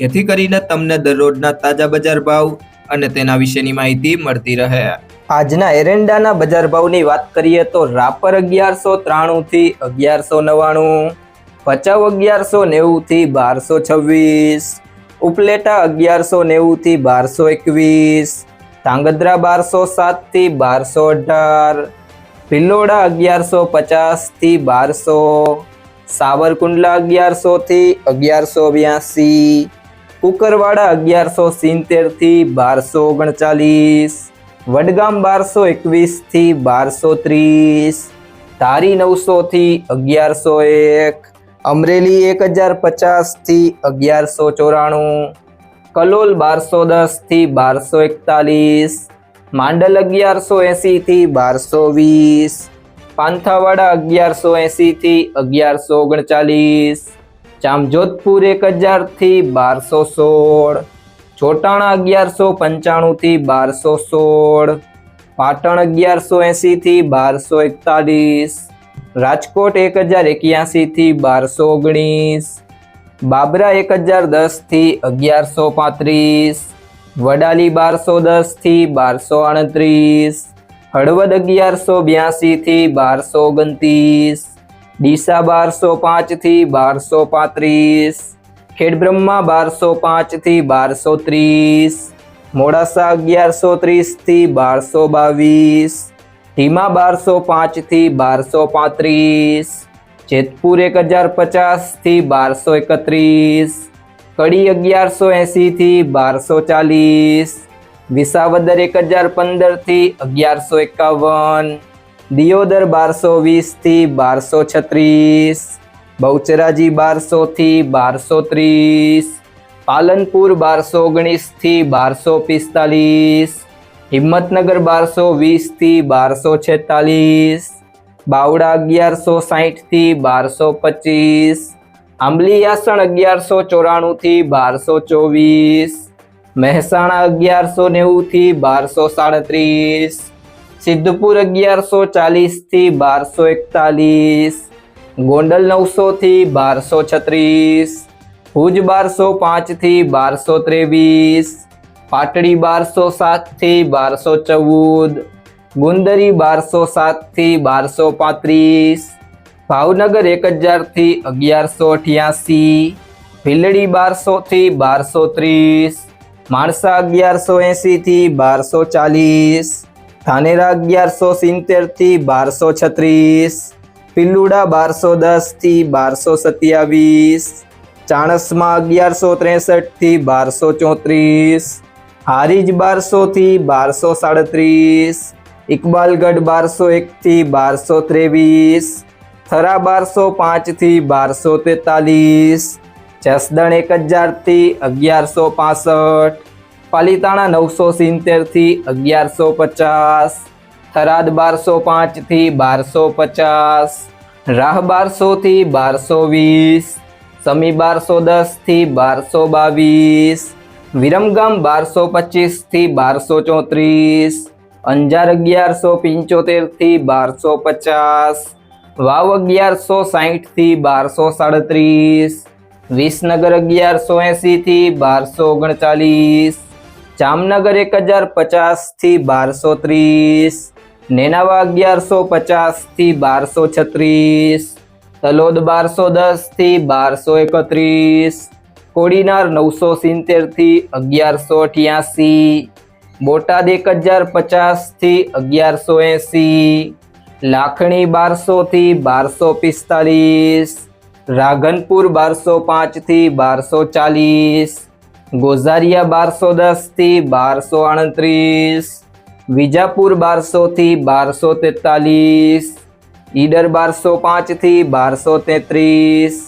જેથી કરીને તમને દરરોજના તાજા બજાર ભાવ અને તેના વિશેની માહિતી મળતી રહે. આજના એરંડાના બજાર ભાવની વાત કરીએ તો રાપર અગિયારસો ત્રાણુંથી અગિયારસો નવ્વાણું, ભચાઉ અગિયારસો નેવુંથી બારસો છવ્વીસ, ઉપલેટા અગિયારસો નેવુંથી બારસો એકવીસ, ધાંગધ્રા બારસો સાતથી બારસો અઢાર ભિલોડા અગિયારસો પચાસથી બારસો, સાવરકુંડલા અગિયારસોથી અગિયારસો બ્યાસી કુકરવાડા અગિયારસો સિત્તેરથી બારસો ઓગણચાલીસ, વડગામ બારસો એકવીસથી બારસો ત્રીસ, ધારી નવસો થી અગિયારસો એક, અમરેલી એક હજાર પચાસથી અગિયારસો ચોરાણું, કલોલ બારસો દસથી બારસો એકતાલીસ, માંડલ અગિયારસો એંસી થી બારસો વીસ, પાંથાવાડા અગિયારસો એંસી થી અગિયારસો ઓગણચાલીસ જામજોધપુર એક હજારથી બારસો સોળ, ચોટાણા અગિયારસો પંચાણું થી બારસો સોળ, પાટણ અગિયારસો એંસી થી બારસો એકતાલીસ, રાજકોટ એક હજાર એક્યાસી થી બારસો ઓગણીસ, બાબરા એક હજાર દસથી અગિયારસો પાંત્રીસ, વડાલી બારસો દસથી બારસો આડત્રીસ હળવદ અગિયારસો બ્યાસી થી બારસો ઓગણત્રીસ ડીસા બારસો પાંચથી બારસો પાંત્રીસ ખેડબ્રહ્મા બારસો પાંચથી બારસો ત્રીસ, મોડાસા અગિયારસો ત્રીસથી બારસો બાવીસ ધીમા બારસો પાંચથી બારસો પાંત્રીસ, જેતપુર એક હજાર પચાસથી બારસો એકત્રીસ, કડી અગિયારસો એંસી થી બારસો ચાલીસ, વિસાવદર એક હજાર પંદરથી અગિયારસો એકાવન દિયોદર બારસો વીસથી બારસો છત્રીસ, બહુચરાજી બારસો થી બારસો ત્રીસ, પાલનપુર બારસો ઓગણીસથી બારસો પિસ્તાલીસ, હિંમતનગર બારસો વીસથી બારસો છેતાલીસ, બાવડા અગિયારસો સાહીઠથી બારસો પચીસ, આંબલી આસણ અગિયારસો ચોરાણું થી બારસો ચોવીસ, મહેસાણા અગિયારસો નેવું થી બારસો સાડત્રીસ સિદ્ધપુર અગિયારસો ચાલીસથી બારસો એકતાલીસ. ગોંડલ નવસોથી બારસો છત્રીસ. ભુજ બારસો પાંચથી બારસો ત્રેવીસ. પાટડી બારસો સાતથી બારસો ચૌદ. ગુંદરી બારસો સાતથી બારસો પાંત્રીસ. ભાવનગર એક હજારથી અગિયારસો અઠ્યાસી. ભીલડી બારસોથી બારસો ત્રીસ. માણસા અગિયારસો એંશીથી બારસો ચાલીસ. ધાનેરા અગિયારસો સિત્તેરથી બારસો છત્રીસ, પિલ્લુડા બારસો દસથી બારસો સત્યાવીસ, ચાણસમાં અગિયારસો ત્રેસઠથી બારસો ચોત્રીસ, હારીજ બારસોથી બારસો સાડત્રીસ, ઇકબાલગઢ બારસો એકથી બારસો ત્રેવીસ, થરા બારસો પાંચથી બારસો તેતાલીસ, જસદણ એક હજારથી અગિયારસો પાસઠ પાલીતાણા નવસો સિત્તેરથી અગિયારસો પચાસ, થરાદ બારસો પાંચથી બારસો પચાસ, રાહ બારસોથી બારસો વીસ, સમી બારસો દસથી બારસો બાવીસ, વિરમગામ બારસો પચીસથી બારસો ચોત્રીસ, અંજાર અગિયારસો પંચોતેરથી બારસો પચાસ, વાવ અગિયારસો સાહીઠથી બારસો સાડત્રીસ, વિસનગર અગિયારસો એંસીથી બારસો ઓગણચાલીસ જામનગર એક હજાર પચાસથી બારસો ત્રીસ, નેનાવા અગિયારસો પચાસથી બારસો છત્રીસ, તલોદ બારસો દસથી બારસો એકત્રીસ, કોડીનાર નવસો સિત્તેરથી અગિયારસો અઠ્યાસી, બોટાદ એક હજાર પચાસથી અગિયારસો એંસી, લાખણી બારસોથી બારસો પિસ્તાલીસ રાઘનપુર બારસો પાંચથી બારસો ચાલીસ ગોઝારિયા બારસો દસથી બારસો આડત્રીસ વિજાપુર બારસોથી બારસો તેતાલીસ ઈડર બારસો પાંચથી બારસો તેત્રીસ